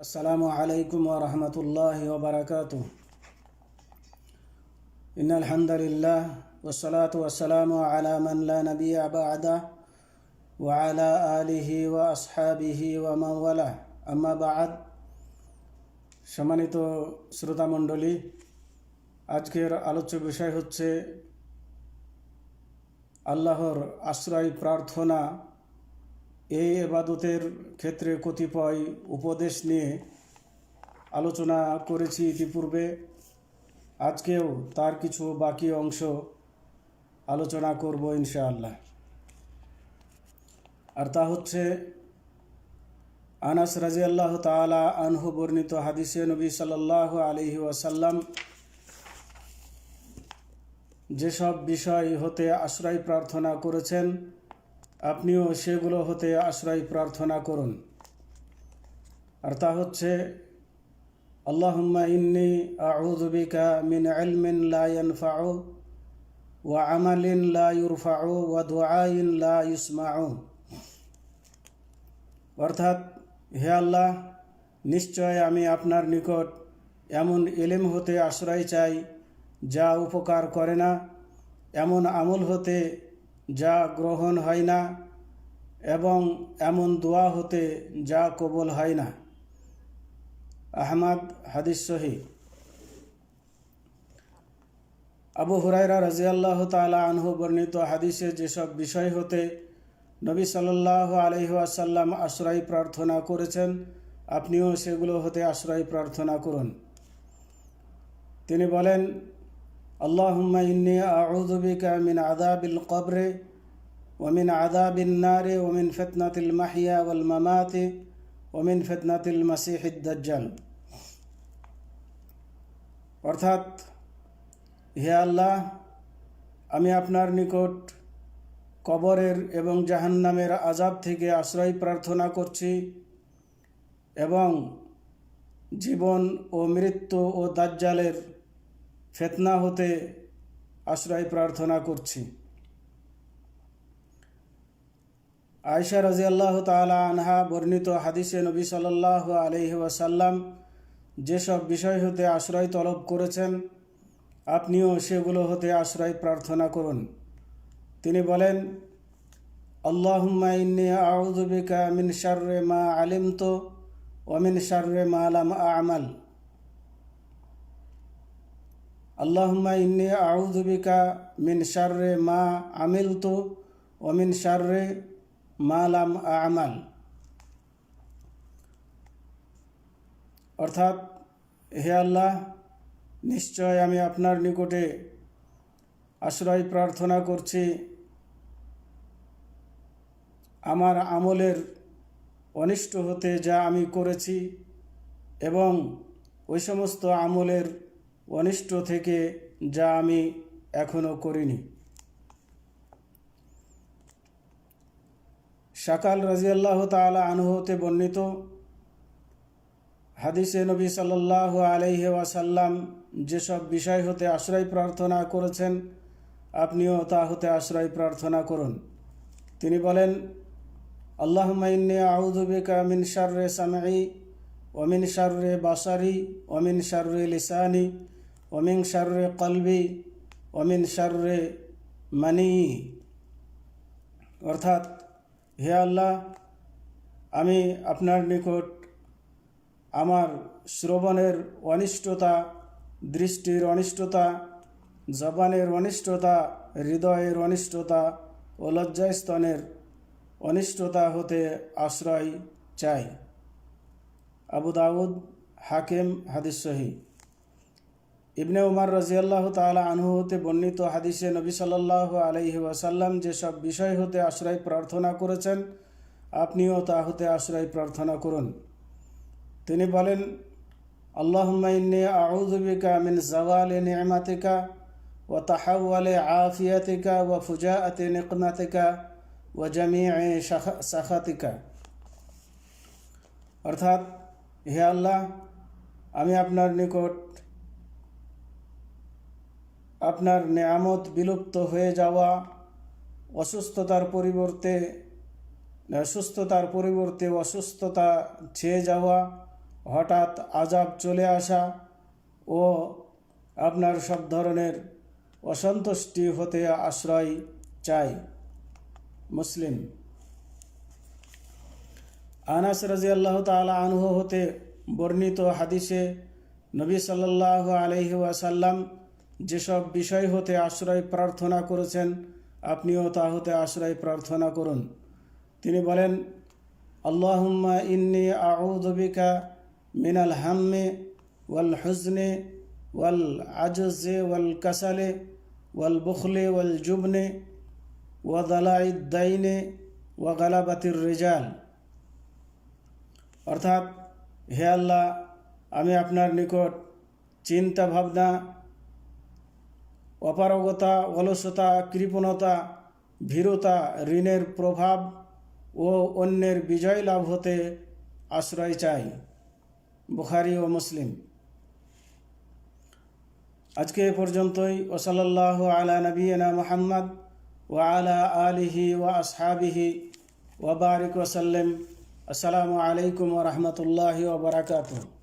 السلام عليكم ورحمة الله وبركاته إن الحمد لله والصلاة والسلام على من لا نبي بعده وعلى آله وأصحابه ومن والاه أما بعد সম্মানিত শ্রোতামণ্ডলী আজকের আলোচ্য বিষয় হচ্ছে আল্লাহর আশ্রয় প্রার্থনা এই এবাদতের ক্ষেত্রে কতিপয় উপদেশ নিয়ে আলোচনা করেছি ইতিপূর্বে। আজকেও তার কিছু বাকি অংশ আলোচনা করব ইনশাআল্লাহ। আর তা হচ্ছে, আনাস রাজি আল্লাহ তালা আনহু বর্ণিত হাদিসে নবী সাল্লাহ আলহি ওয়াসাল্লাম যেসব বিষয় হতে আশ্রয় প্রার্থনা করেছেন আপনিও সেগুলো হতে আশ্রয় প্রার্থনা করুন। আর তা হচ্ছে, আল্লাহুম্মা ইন্নি আউজুবিকা মিন ইলমিন লা ইয়ানফাউ ওয়া আমালিন লা ইউরফাউ ওয়া দুআইন লা ইসমাউ। অর্থাৎ, হে আল্লাহ, নিশ্চয় আমি আপনার নিকট এমন এলেম হতে আশ্রয় চাই যা উপকার করে না, এমন আমল হতে যা গ্রহণ হয় না এবং এমন দোয়া হতে যা কবল হয় না। আহমাদ, হাদিস সহি। আবু হুরাইরা রাজিয়াল্লাহ তালা আনহু বর্ণিত হাদিসে যেসব বিষয় হতে নবী সাল্লাহ আলহিহাসাল্লাম আশ্রয় প্রার্থনা করেছেন, আপনিও সেগুলো হতে আশ্রয় প্রার্থনা করুন। তিনি বলেন اللهم إني أعوذ بك من عذاب القبر ومن عذاب النار ومن فتنة المحيا والممات ومن فتنة المسيح الدجال অর্থাৎ হে আল্লাহ আমি আপনার নিকট কবরের এবং জাহান্নামের আজাব থেকে আশ্রয় প্রার্থনা করছি এবং জীবন ও মৃত্যু ও দাজ্জালের ফেতনা হতে আশ্রয় প্রার্থনা করছি। আয়সা রাজি আল্লাহ তালা আনহা বর্ণিত হাদিসে নবী সাল্লাহ আলহি ওয়াসাল্লাম যেসব বিষয় হতে আশ্রয় তলব করেছেন, আপনিও সেগুলো হতে আশ্রয় প্রার্থনা করুন। তিনি বলেন, আল্লাহুম্মা ইন্নি আউযুবিকা মিন শাররে মা আলিমতো ওমিন শাররে মা লাম আমাল। আল্লাহুম্মা ইন্নি আউযু বিকা মিন শাররে মা আমিলতু ও মিন শাররে মা লাম আমাল। অর্থাৎ, হে আল্লাহ, নিশ্চয় আমি আপনার নিকটে আশ্রয় প্রার্থনা করছি। আমার আমলের অনিষ্ট হতে যা আমি করেছি এবং ওই সমস্ত আমলের অনিষ্ট থেকে যা আমি এখনও করিনি। শাকাল রাজিয়াল্লাহ তালা আনহতে বর্ণিত হাদিসে নবী সাল্লাহ আলহি ওয়াসাল্লাম যেসব বিষয় হতে আশ্রয় প্রার্থনা করেছেন, আপনিও তা হতে আশ্রয় প্রার্থনা করুন। তিনি বলেন আল্লাহ মাইন্নে আউদুবিকা মিন শার্রে সামাই ওমিন শার্রে বাসারি ওমিন শার্রে লিসানি ওমিন শার্রে কলবি ওমিন শার্রে মানি অর্থাৎ, হে আল্লাহ, আমি আপনার নিকট আমার শ্রবণের অনিষ্টতা, দৃষ্টির অনিষ্টতা, জবানের অনিষ্টতা, হৃদয়ের অনিষ্টতা ও লজ্জাস্তনের অনিষ্টতা হতে আশ্রয় চাই। আবু দাউদ হাকিম হাদিস সহি ইবনে উমার রাজিয়াল্লাহ তালা আনহু হতে বর্ণিত হাদিসে নবী সাল্লাহ আলহি ওয়াসাল্লাম যেসব বিষয় হতে আশ্রয় প্রার্থনা করেছেন, আপনিও তা হতে আশ্রয় প্রার্থনা করুন। তিনি বলেন আল্লাহমাইন্নি আউজুবিকা মিন জওয়ালে নিয়মাতিকা ও তাহাওয়ালে আফিয়াতিকা ও ফুজাআতে নিকমাতিকা ও জামিয়ে সাখাতিকা অর্থাৎ, হে আল্লাহ, আমি আপনার নিকট আপনার নেয়ামত বিলুপ্ত হয়ে যাওয়া, অসুস্থতার পরিবর্তে সুস্থতার পরিবর্তে অসুস্থতা ছেয়ে যাওয়া, হঠাৎ আজাব চলে আসা ও আপনার সব ধরনের অসন্তুষ্টি হতে আশ্রয় চাই। মুসলিম। আনাস রাজি আল্লাহ তালা আনহু হতে বর্ণিত হাদিসে নবী সাল্লাহ আলহি ওয়াসাল্লাম যেসব বিষয় হতে আশ্রয় প্রার্থনা করেছেন, আপনিও তা হতে আশ্রয় প্রার্থনা করুন। তিনি বলেন, আল্লাহুম্মা ইন্নি আউদবিকা মিনাল হাম্মে ওয়াল হুজনে ওয়াল আজজে ওয়াল কাসালে ওয়াল বুখলে ওয়াল জুবনে ওয়াদালাইদ্দাইনে ওয়া গালাবাতির রেজাল। অর্থাৎ, হে আল্লাহ, আমি আপনার নিকট চিন্তা ভাবনা অপারগতা, অলসতা, কৃপণতা, ভীরতা, ঋণের প্রভাব ও অন্যের বিজয় লাভ হতে আশ্রয় চাই। বুখারি ও মুসলিম। আজকে এ পর্যন্তই। ওসলাল্লাহ আলা নবীনা মোহাম্মদ ও আলা আলিহি ও আসহাবিহি ওবারিক ওসাল্লাম আসসালামু আলাইকুম রহমতুল্লাহি ওবরাকাতুহ